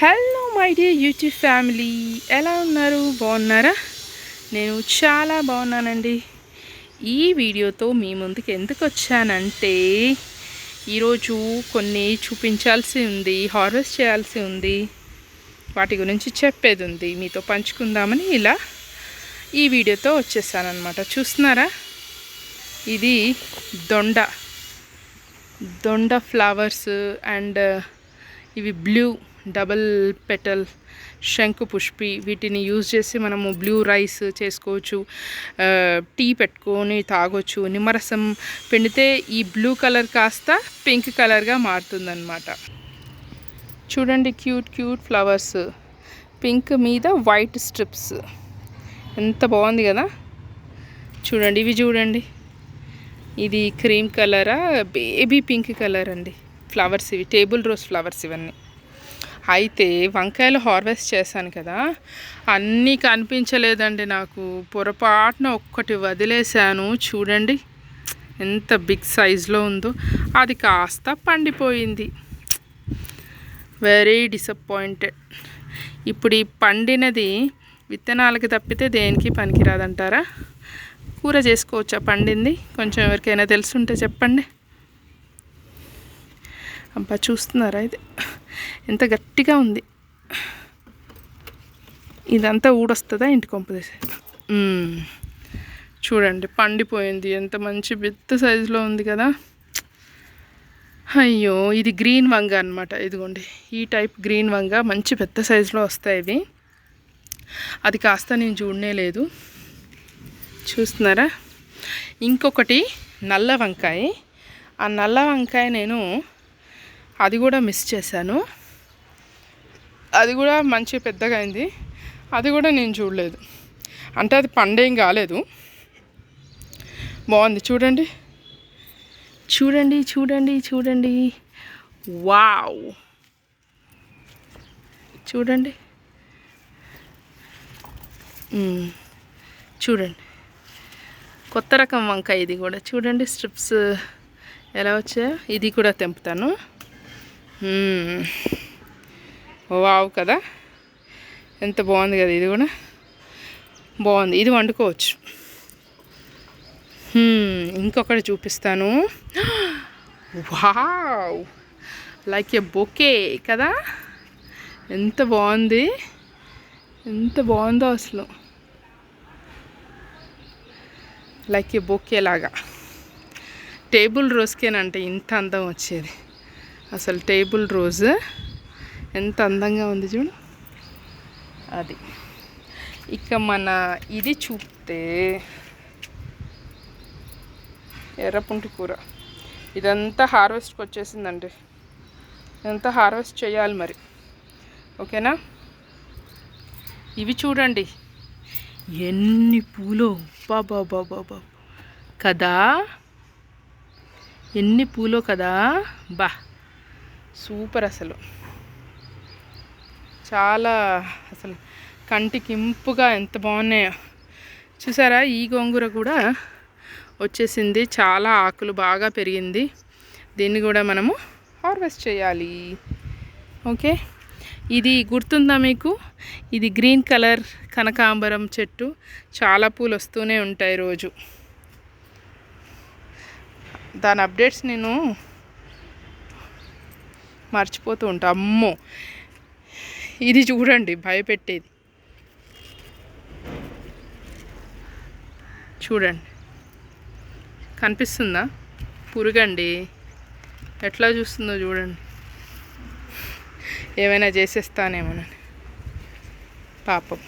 Hello my dear YouTube family. ఎలా ఉన్నారు? బాగున్నారా? నేను చాలా బాగున్నానండి. ఈ వీడియోతో మీ ముందుకు ఎందుకు వచ్చానంటే ఈరోజు కొన్ని చూపించాల్సి ఉంది హార్వెస్ట్ చేయాల్సి ఉంది. వాటి గురించి చెప్పేది ఉంది. మీతో పంచుకుందామని ఇలా ఈ వీడియోతో వచ్చేసానమాట చూస్తున్నారా? ఇది దొండ. దొండ ఫ్లవర్స్ అండ్ ఇవి బ్లూ. డబల్ పెటల్ శంకు పుష్పి వీటిని యూజ్ చేసి మనము బ్లూ రైస్ చేసుకోవచ్చు టీ పెట్టుకొని తాగొచ్చు. నిమ్మరసం పిండితే ఈ బ్లూ కలర్ కాస్త పింక్ కలర్గా మారుతుందన్నమాట. చూడండి క్యూట్ క్యూట్ ఫ్లవర్స్. పింక్ మీద వైట్ స్ట్రిప్స్. ఎంత బాగుంది కదా. చూడండి ఇవి చూడండి. ఇది క్రీమ్ కలరా బేబీ పింక్ కలర్ అండి. ఫ్లవర్స్ ఇవి టేబుల్ రోజ్ ఫ్లవర్స్ ఇవన్నీ. అయితే వంకాయలు హార్వెస్ట్ చేశాను కదా అన్నీ కనిపించలేదండి నాకు. పొరపాటున ఒక్కటి వదిలేశాను. చూడండి ఎంత బిగ్ సైజులో ఉందో. అది కాస్త పండిపోయింది. Very disappointed. ఇప్పుడు ఈ పండినది విత్తనాలకి తప్పితే దేనికి పనికిరాదంటారా? కూర చేసుకోవచ్చా పండింది? కొంచెం ఎవరికైనా తెలుసుంటే చెప్పండి. అబ్బా చూస్తున్నారా ఇది? ఎంత గట్టిగా ఉంది. ఇదంతా ఊడొస్తుందా ఇంటి కొంపదేసి చూడండి పండిపోయింది. ఎంత మంచి పెద్ద సైజులో ఉంది కదా. అయ్యో ఇది గ్రీన్ వంగ అనమాట ఇదిగోండి ఈ టైప్ గ్రీన్ వంగ మంచి పెద్ద సైజులో వస్తాయి ఇవి. అది కాస్త నేను చూడనే లేదు. చూస్తున్నారా? ఇంకొకటి నల్ల వంకాయ. ఆ నల్ల వంకాయ నేను అది కూడా మిస్ చేశాను. అది కూడా మంచి పెద్దగా అయింది. అది కూడా నేను చూడలేదు. అంటే అది పండేం కాలేదు. బాగుంది. చూడండి. చూడండి చూడండి చూడండి. వావ్. చూడండి. చూడండి. కొత్త రకం వంకాయ ఇది కూడా. చూడండి స్ట్రిప్స్ ఎలా వచ్చాయో. ఇది కూడా తెంపుతాను. వావ్ కదా. ఎంత బాగుంది కదా ఇది కూడా. బాగుంది. ఇది వండుకోవచ్చు. ఇంకొకటి చూపిస్తాను. వావ్! లైక్ ఏ బొకే కదా. ఎంత బాగుంది. ఎంత బాగుందో అసలు. లైక్ ఏ బొకే లాగా. టేబుల్ రోజుకేనంటే ఇంత అందం వచ్చేది. అసలు టేబుల్ రోజ్. ఎంత అందంగా ఉంది చూడు. అది. ఇక మన ఇది చూపితే ఎర్రపుంటి కూర. ఇదంతా హార్వెస్ట్కి వచ్చేసిందండి. ఇదంతా హార్వెస్ట్ చేయాలి మరి. ఓకేనా? ఇవి చూడండి. ఎన్ని పూలో. బాబా బాబా బాబా కదా? ఎన్ని పూలో కదా? బా. సూపర్ అసలు. చాలా అసలు కంటికి ఇంపుగా ఎంత బాగున్నాయో. చూసారా? ఈ గోంగూర కూడా వచ్చేసింది. చాలా ఆకులు బాగా పెరిగింది. దీన్ని కూడా మనము హార్వెస్ట్ చేయాలి. ఓకే? ఇది గుర్తుందా మీకు? ఇది గ్రీన్ కలర్ కనకాంబరం చెట్టు. చాలా పూలు వస్తూనే ఉంటాయి రోజు. దాని అప్డేట్స్ నేను మర్చిపోతూ ఉంటా. అమ్మో! ఇది చూడండి భయపెట్టేది. చూడండి. కనిపిస్తుందా? పురుగండి. ఎట్లా చూస్తుందో చూడండి. ఏమైనా చేసేస్తానేమోనని. పాపం.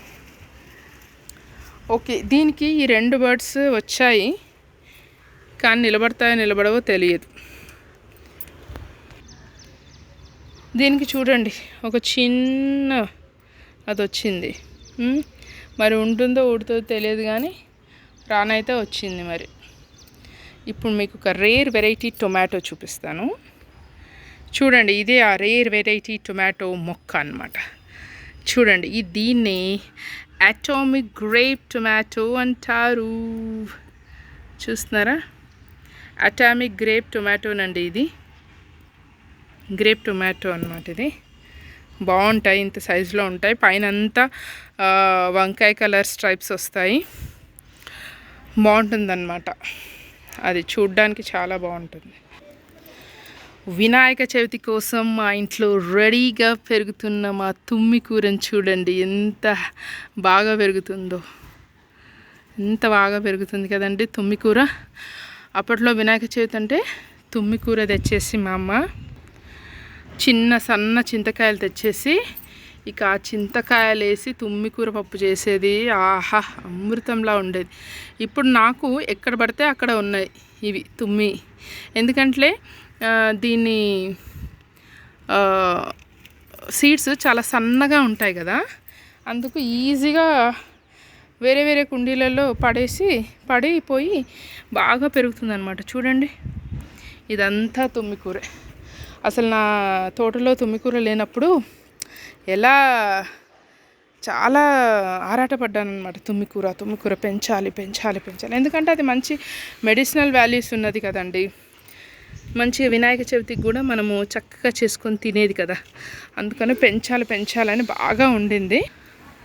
ఓకే దీనికి ఈ రెండు బర్డ్స్ వచ్చాయి. కానీ నిలబడతాయో నిలబడవో తెలియదు. దీనికి చూడండి ఒక చిన్న అది వచ్చింది మరి ఉంటుందో ఊడుతుందో తెలియదు కానీ రానైతే వచ్చింది మరి. ఇప్పుడు మీకు ఒక రేర్ వెరైటీ టొమాటో చూపిస్తాను. చూడండి ఇదే ఆ రేర్ వెరైటీ టొమాటో మొక్క అన్నమాట. చూడండి ఈ దీన్ని అటామిక్ గ్రేప్ టొమాటో అంటారు. చూస్తున్నారా? అటామిక్ గ్రేప్ టొమాటోనండి ఇది. గ్రేప్ టొమాటో అన్నమాట ఇది. బాగుంటాయి ఇంత సైజులో ఉంటాయి. పైన అంతా వంకాయ కలర్ స్ట్రైప్స్ వస్తాయి. బాగుంటుందన్నమాట. అది చూడ్డానికి చాలా బాగుంటుంది. వినాయక చవితి కోసం మా ఇంట్లో రెడీగా పెరుగుతున్న మా తుమ్మి కూరని చూడండి. ఎంత బాగా పెరుగుతుందో. ఎంత బాగా పెరుగుతుంది కదండి తుమ్మి కూర. అప్పట్లో వినాయక చవితి అంటే తుమ్మి కూర తెచ్చేసి మా అమ్మ చిన్న సన్న చింతకాయలు తెచ్చేసి ఇక ఆ చింతకాయలు వేసి తుమ్మి కూర పప్పు చేసేది. ఆహా అమృతంలా ఉండేది. ఇప్పుడు నాకు ఎక్కడ పడితే అక్కడ ఉన్నాయి ఇవి తుమ్మి. ఎందుకంటే దీని దీన్ని సీడ్స్ చాలా సన్నగా ఉంటాయి కదా. అందుకు ఈజీగా వేరే వేరే కుండీలలో పడేసి పడిపోయి బాగా పెరుగుతుందన్నమాట. చూడండి ఇదంతా తుమ్మికూరే అసలు నా తోటలో తుమ్మికూర లేనప్పుడు ఎలా చాలా ఆరాటపడ్డాను అనమాట తుమ్మికూర తుమ్మికూర పెంచాలి పెంచాలి పెంచాలి. ఎందుకంటే అది మంచి మెడిసినల్ వాల్యూస్ ఉన్నది కదండి. మంచి వినాయక చవితికి కూడా మనము చక్కగా చేసుకొని తినేది కదా. అందుకని పెంచాలి పెంచాలని బాగా ఉండింది.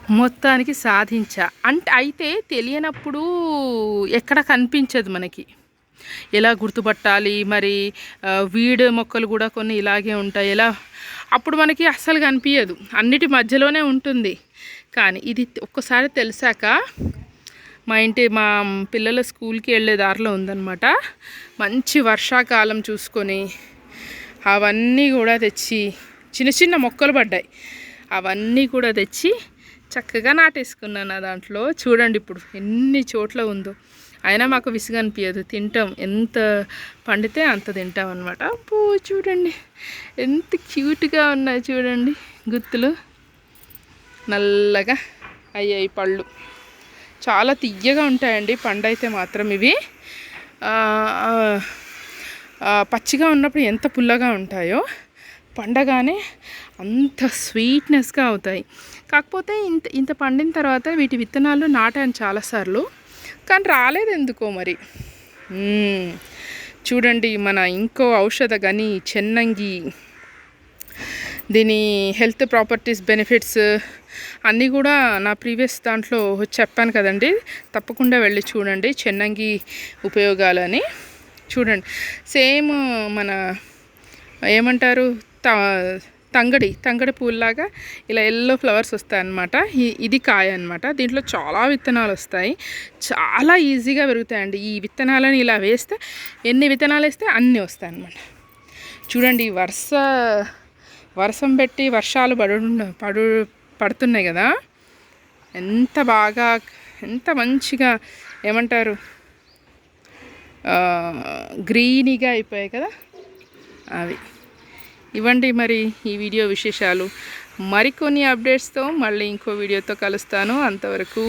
మొత్తానికి సాధించా. అంటే అయితే తెలియనప్పుడు ఎక్కడ కనిపించదు మనకి. ఎలా గుర్తుపట్టాలి? మరి వీడ్ మొక్కలు కూడా కొన్ని ఇలాగే ఉంటాయి. ఎలా? అప్పుడు మనకి అస్సలు కనిపించదు అన్నిటి మధ్యలోనే ఉంటుంది. కానీ ఇది ఒక్కసారి తెలిసాక మా ఇంటి మా పిల్లల స్కూల్కి వెళ్ళే దారిలో ఉందన్నమాట. మంచి వర్షాకాలం చూసుకొని అవన్నీ కూడా తెచ్చి చిన్న చిన్న మొక్కలు పడ్డాయి. అవన్నీ కూడా తెచ్చి చక్కగా నాటేసుకున్నాను దాంట్లో. చూడండి ఇప్పుడు ఎన్ని చోట్ల ఉందో. అయినా మాకు విసుగు అనిపించదు తింటాం. ఎంత పండితే అంత తింటాం అనమాట పో చూడండి. ఎంత క్యూట్గా ఉన్నాయి చూడండి గుత్తులు. నల్లగా అయ్యాయి పళ్ళు. చాలా తియ్యగా ఉంటాయండి. పండు అయితే మాత్రం ఇవి. పచ్చిగా ఉన్నప్పుడు ఎంత పుల్లగా ఉంటాయో పండగానే అంత స్వీట్నెస్గా అవుతాయి. కాకపోతే ఇంత ఇంత పండిన తర్వాత వీటి విత్తనాలు నాటాను చాలాసార్లు. కానీ రాలేదు ఎందుకో మరి చూడండి మన ఇంకో ఔషధ గని చెన్నంగి. దీని హెల్త్ ప్రాపర్టీస్ బెనిఫిట్స్ అన్నీ కూడా నా ప్రీవియస్ దాంట్లో చెప్పాను కదండి. తప్పకుండా వెళ్ళి చూడండి చెన్నంగి ఉపయోగాలని. చూడండి. సేమ్ మన ఏమంటారు? త తంగడి తంగడి పూల్లాగా ఇలా ఎల్లో ఫ్లవర్స్ వస్తాయన్నమాట. ఇది కాయ అన్నమాట. దీంట్లో చాలా విత్తనాలు వస్తాయి. చాలా ఈజీగా పెరుగుతాయండి. ఈ విత్తనాలను ఇలా వేస్తే ఎన్ని విత్తనాలు వేస్తే అన్నీ వస్తాయి అన్నమాట చూడండి వర్ష వరుస వర్షం పెట్టి వర్షాలు పడు పడు పడుతున్నాయి కదా. ఎంత బాగా ఎంత మంచిగా ఏమంటారు? గ్రీనీగా అయిపోయాయి కదా అవి. ఇవ్వండి మరి ఈ వీడియో విశేషాలు. మరికొన్ని అప్డేట్స్తో మళ్ళీ ఇంకో వీడియోతో కలుస్తాను. అంతవరకు